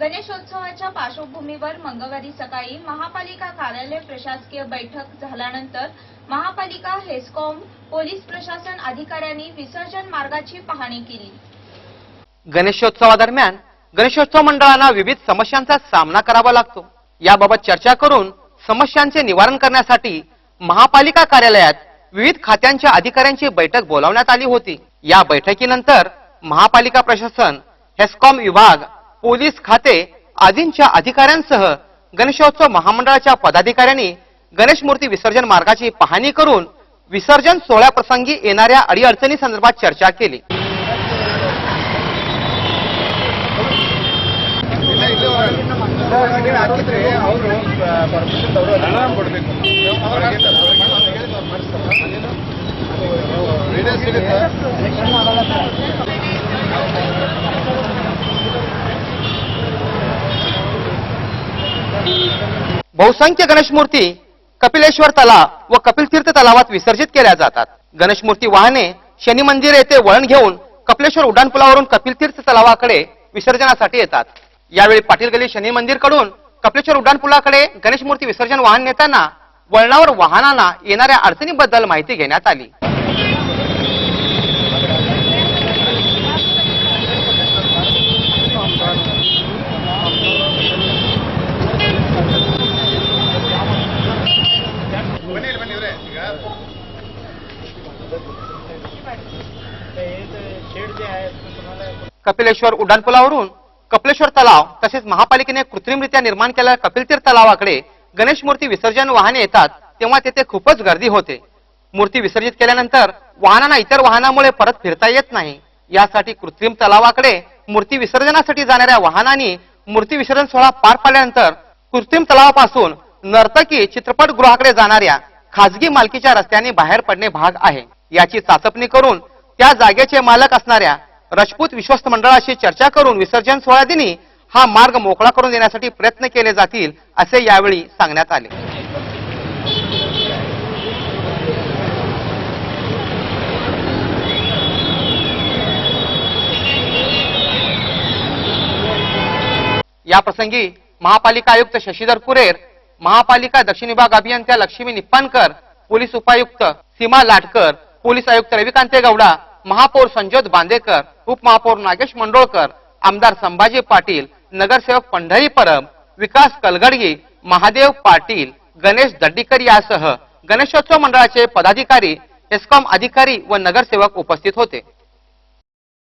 गणेशोत्सवाच्या पार्श्वभूमीवर मंगळवारी सकाळी महापालिका कार्यालय प्रशासकीय बैठक झाल्यानंतर महापालिका हेस्कॉम पोलीस प्रशासन अधिकाऱ्यांनी विसर्जन मार्गाची पाहणी केली. गणेशोत्सवादरम्यान गणेशोत्सव मंडळांना विविध समस्यांचा सामना करावा लागतो. याबाबत चर्चा करून समस्यांचे निवारण करण्यासाठी महापालिका कार्यालयात विविध खात्यांच्या अधिकाऱ्यांची बैठक बोलावण्यात आली होती. या बैठकीनंतर महापालिका प्रशासन हेस्कॉम विभाग पोलीस खाते आदींच्या अधिकाऱ्यांसह गणेशोत्सव महामंडळाच्या पदाधिकाऱ्यांनी गणेश मूर्ती विसर्जन मार्गाची पाहणी करून विसर्जन सोहळ्याप्रसंगी येणाऱ्या अडीअडचणी संदर्भात चर्चा केली. बहुसंख्य गणेश मूर्ती कपिलेश्वर तलाव व कपिलतीर्थ तलावात विसर्जित केल्या जातात. गणेश मूर्ती वाहने शनी मंदिर येथे वळण घेऊन कपिलेश्वर उड्डाणपुलावरून कपिलतीर्थ तलावाकडे विसर्जनासाठी येतात. यावेळी पाटील गली शनी मंदिरकडून कपिलेश्वर उड्डाणपुलाकडे गणेश मूर्ती विसर्जन वाहन नेताना वळणावर वाहनांना येणाऱ्या अडचणीबद्दल माहिती घेण्यात आली. कपिलेश्वर उड्डाणपुलावरून कपिलेश्वर तलाव तसेच महापालिकेने कृत्रिमरित्या निर्माण केलेल्या कपिलतीर तलावाकडे गणेश मूर्ती विसर्जन वाहने येतात तेव्हा तेथे खूपच गर्दी होते. मूर्ती विसर्जित केल्यानंतर वाहनांना इतर वाहनामुळे परत फिरता येत नाही. यासाठी कृत्रिम तलावाकडे मूर्ती विसर्जनासाठी जाणाऱ्या वाहनांनी मूर्ती विसर्जन सोहळा पार पाडल्यानंतर कृत्रिम तलावापासून नर्तकी चित्रपटगृहाकडे जाणाऱ्या खासगी मालकीच्या रस्त्याने बाहेर पडणे भाग आहे. याची चाचपणी करून त्या जागेचे मालक असणाऱ्या राजपूत विश्वस्त मंडळाशी चर्चा करून विसर्जन सोहळ्या दिनी हा मार्ग मोकळा करून देण्यासाठी प्रयत्न केले जातील असे यावेळी सांगण्यात आले. या प्रसंगी महापालिका आयुक्त शशीधर कुरेर महापालिका दक्षिण विभाग अभियंत्या लक्ष्मी निप्पाणकर पोलीस उपायुक्त सीमा लाटकर पोलीस आयुक्त रविकांते गौडा महापौर संजोत बांदेकर उपमहापौर नागेश मंडोळकर आमदार संभाजी पाटील नगरसेवक पंढरी परब विकास कलगडगी महादेव पाटील गणेश दड्डीकर यासह गणेशोत्सव मंडळाचे पदाधिकारी एस्कॉम अधिकारी व नगरसेवक उपस्थित होते.